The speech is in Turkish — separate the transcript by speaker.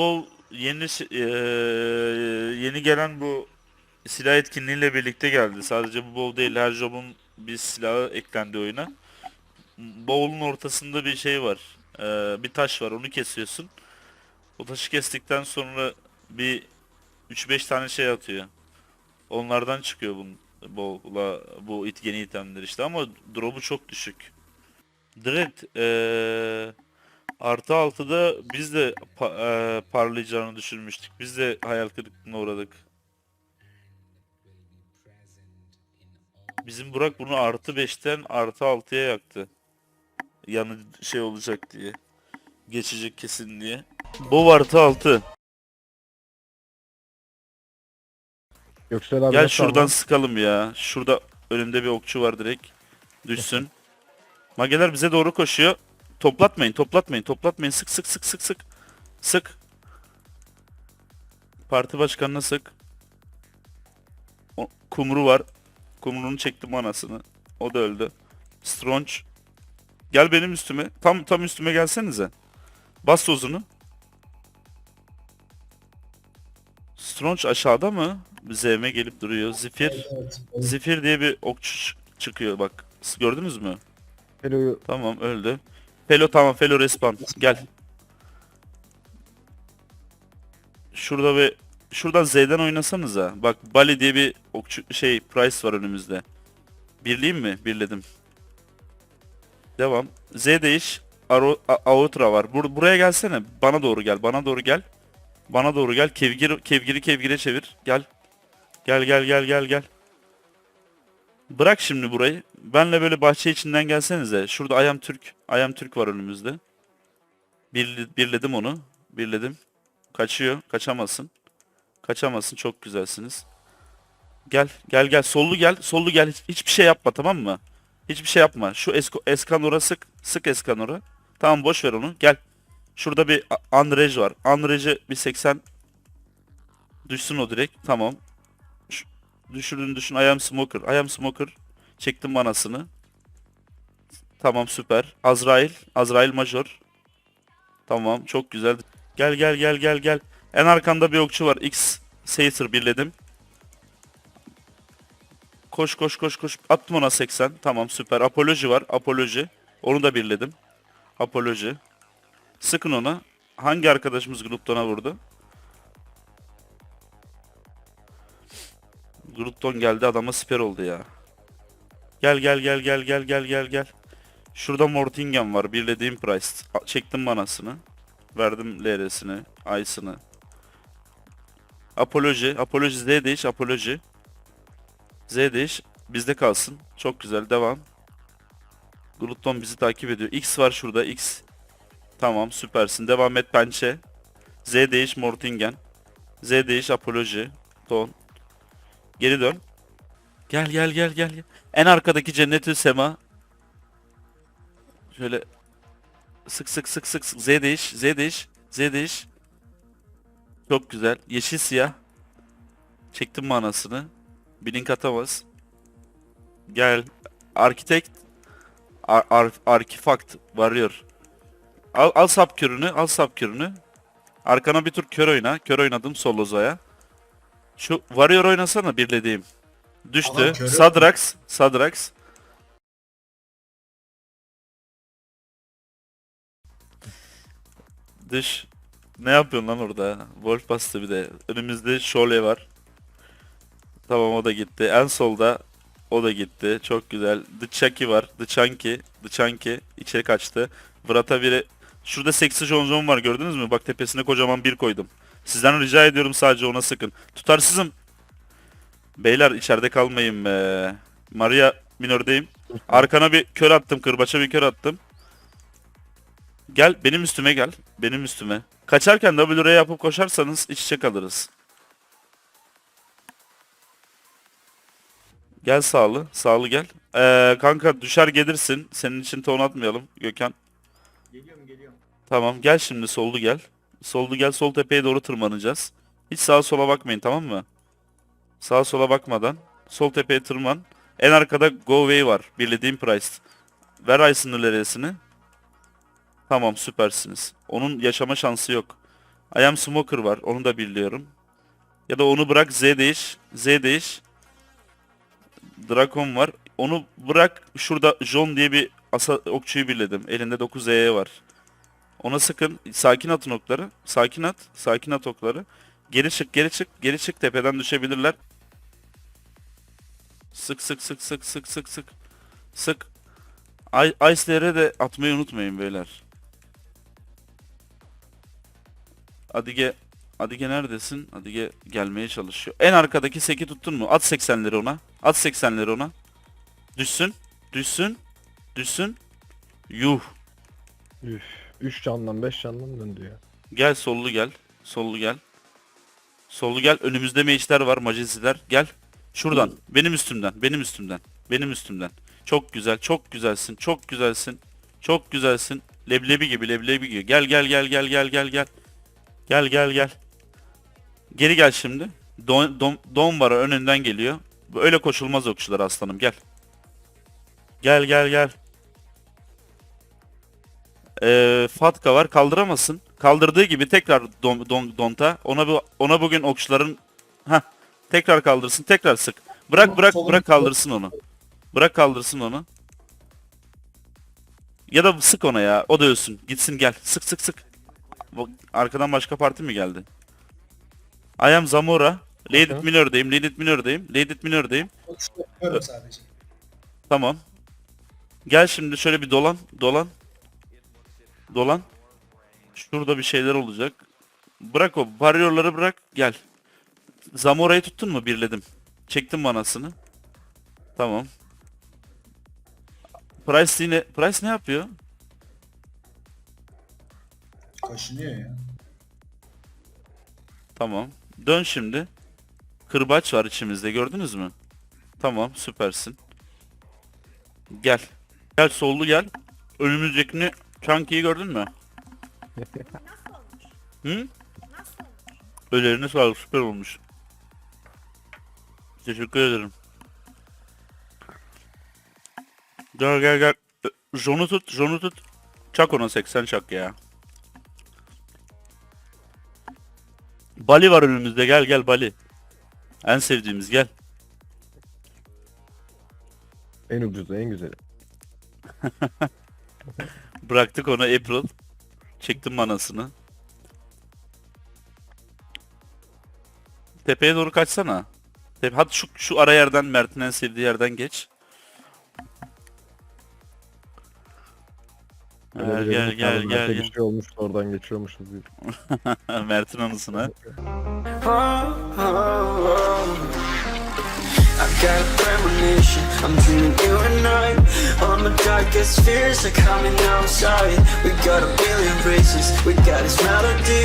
Speaker 1: bu yeni eee, yeni gelen bu silah etkinliğiyle birlikte geldi. Sadece bu bow değil her jobun bir silahı eklendi oyuna. Bowl'un ortasında bir şey var. Eee, bir taş var onu kesiyorsun. O taşı kestikten sonra bir 3-5 tane şey atıyor. Onlardan çıkıyor bunun bowl'a bu it yeni itemler işte ama drop'u çok düşük. Direkt eee Artı 6'da biz de pa- eee, parlayacağını düşünmüştük. Biz de hayal kırıklığına uğradık. Bizim Burak bunu artı 5'ten artı 6'ya yaktı. Yanı şey olacak diye. Geçecek kesin diye. Bu artı 6.
Speaker 2: Göksel abi
Speaker 1: Gel
Speaker 2: nasıl
Speaker 1: şuradan
Speaker 2: abi?
Speaker 1: sıkalım ya. Şurada önümde bir okçu var direkt. Düşsün. Mageler bize doğru koşuyor. Toplatmayın, toplatmayın, toplatmayın. Sık sık sık sık sık. Sık. Parti başkanına sık. O, kumru var. Kumrunu çektim anasını. O da öldü. Stronch. Gel benim üstüme. Tam tam üstüme gelsenize. Bas tozunu. Stronch aşağıda mı? Zevme gelip duruyor. Zifir.
Speaker 3: Evet.
Speaker 1: Zifir diye bir okçu çıkıyor bak. Siz gördünüz mü?
Speaker 2: Pelo'yu
Speaker 1: Tamam öldü. Felo tamam Felo respawn. Gel. Şurada bir şuradan Z'den oynasanıza. Bak Bali diye bir okçu şey price var önümüzde. Birleyeyim mi? Birledim. Devam. Z değiş. Aro, var. Bur buraya gelsene. Bana doğru gel. Bana doğru gel. Bana doğru gel. Kevgir kevgiri kevgire çevir. Gel. Gel gel gel gel gel. Bırak şimdi burayı. Benle böyle bahçe içinden gelsenize. Şurada Ayam Türk. Ayam Türk var önümüzde. Birli- birledim onu. Birledim. Kaçıyor. Kaçamazsın. Kaçamazsın. Çok güzelsiniz. Gel. Gel gel. Sollu gel. Sollu gel. Hiç- hiçbir şey yapma tamam mı? Hiçbir şey yapma. Şu esko, Escanor'a sık. Sık Escanor'a. Tamam boş ver onu. Gel. Şurada bir A- Unrej var. Unrej'e bir 80 düşsün o direkt. Tamam. Düşürdün düşün. I am smoker. I am smoker. Çektim manasını. Tamam süper. Azrail. Azrail major. Tamam çok güzel. Gel gel gel gel gel. En arkanda bir okçu var. X Satyr birledim. Koş koş koş koş. Attım ona 80. Tamam süper. Apoloji var. Apoloji. Onu da birledim. Apoloji. Sıkın ona. Hangi arkadaşımız gruptona vurdu? Grupton geldi adama siper oldu ya. Gel gel gel gel gel gel gel gel. Şurada Mortingen var. Birlediğim price. Çektim manasını. Verdim LR'sini. Ice'ını. Apoloji. Apoloji Z değiş. Apoloji. Z değiş. Bizde kalsın. Çok güzel. Devam. Glutton bizi takip ediyor. X var şurada. X. Tamam süpersin. Devam et pençe. Z değiş Mortingen. Z değiş Apoloji. Ton. Geri dön. Gel gel gel gel. En arkadaki cennetül sema. Şöyle sık sık sık sık sık. Z değiş, Z değiş, Z değiş. Çok güzel. Yeşil siyah. Çektim manasını. Blink atamaz. Gel. Architect. Ar ar Artifact varıyor. Al, al sap körünü, al sap körünü. Arkana bir tur kör oyna. Kör oynadım Soloza'ya. Şu Warrior oynasana birlediğim. Düştü.
Speaker 3: Adam körü.
Speaker 1: Sadrax. Sadrax. Dış. Ne yapıyorsun lan orada? Wolf bastı bir de. Önümüzde Şole var. Tamam o da gitti. En solda o da gitti. Çok güzel. The Chucky var. The Chunky. The Chunky. içeri kaçtı. Vrata biri. Şurada seksi jonjon var gördünüz mü? Bak tepesine kocaman bir koydum. Sizden rica ediyorum sadece ona sıkın. Tutarsızım. Beyler içeride kalmayın be. Maria minördeyim. Arkana bir kör attım. Kırbaça bir kör attım. Gel benim üstüme gel. Benim üstüme. Kaçarken WR yapıp koşarsanız iç içe kalırız. Gel sağlı. Sağlı gel. Ee, kanka düşer gelirsin. Senin için ton atmayalım Gökhan.
Speaker 3: Geliyorum geliyorum.
Speaker 1: Tamam gel şimdi sollu gel. Sollu gel sol tepeye doğru tırmanacağız. Hiç sağa sola bakmayın tamam mı? Sağa sola bakmadan. Sol tepeye tırman. En arkada Go Away var. Birlediğim price. Ver Aysin'in LR'sini. Tamam süpersiniz. Onun yaşama şansı yok. I am Smoker var. Onu da biliyorum. Ya da onu bırak Z değiş. Z değiş. Drakon var. Onu bırak. Şurada John diye bir asa okçuyu birledim. Elinde 9 E var. Ona sıkın. Sakin atın okları. Sakin at. Sakin at okları. Geri çık, geri çık, geri çık. Tepeden düşebilirler. Sık sık sık sık sık sık sık. Sık. Ice'lere de atmayı unutmayın beyler. Adige Adige neredesin? Adige gelmeye çalışıyor. En arkadaki seki tuttun mu? At 80'leri ona. At 80'leri ona. Düşsün. Düşsün. Düşsün. Yuh.
Speaker 2: Üf. 3 candan 5 candan döndü ya.
Speaker 1: Gel sollu gel. Sollu gel. Sollu gel. Önümüzde meçler var. Majesiler. Gel. Şuradan. Benim üstümden. Benim üstümden. Benim üstümden. Çok güzel. Çok güzelsin. Çok güzelsin. Çok güzelsin. Leblebi gibi. Leblebi gibi. Gel gel gel gel gel gel gel. Gel gel gel. Geri gel şimdi. Don, don, don var önünden geliyor. Öyle koşulmaz okçular aslanım. Gel. Gel gel gel. Ee, Fatka var kaldıramasın. Kaldırdığı gibi tekrar don, don, donta. Ona bu ona bugün okçuların ha tekrar kaldırsın, tekrar sık. Bırak bırak bırak kaldırsın onu. Bırak kaldırsın onu. Ya da sık ona ya. O da ölsün. Gitsin gel. Sık sık sık. Arkadan başka parti mi geldi? I am Zamora. Lady
Speaker 2: Bakın.
Speaker 1: Minor'dayım. Lady Minor'dayım. Lady
Speaker 3: sadece.
Speaker 1: Tamam. Gel şimdi şöyle bir dolan. Dolan. Dolan. Şurada bir şeyler olacak. Bırak o. Barriorları bırak. Gel. Zamora'yı tuttun mu? Birledim. Çektim manasını. Tamam. Price yine... Price ne yapıyor?
Speaker 3: Kaşınıyor ya.
Speaker 1: Tamam. Dön şimdi. Kırbaç var içimizde gördünüz mü? Tamam süpersin. Gel. Gel sollu gel. Önümüzdekini Chunky'yi gördün mü? Hı? Ölerine sağlık süper olmuş. Teşekkür ederim. Gel gel gel. Jon'u tut, Jon'u tut. Çak ona 80 çak ya. Bali var önümüzde gel gel Bali. En sevdiğimiz gel.
Speaker 2: En ucuzu en güzeli.
Speaker 1: Bıraktık ona April. Çektim manasını. Tepeye doğru kaçsana. Tepe, hadi şu, şu ara yerden Mert'in en sevdiği yerden geç. Gel gel gel gel.
Speaker 2: Bir şey olmuştu oradan geçiyormuşuz. diye.
Speaker 1: Mert'in anısına.
Speaker 4: Got a premonition, I'm dreaming you and I. All my darkest fears are coming outside. We got a billion races, we got this melody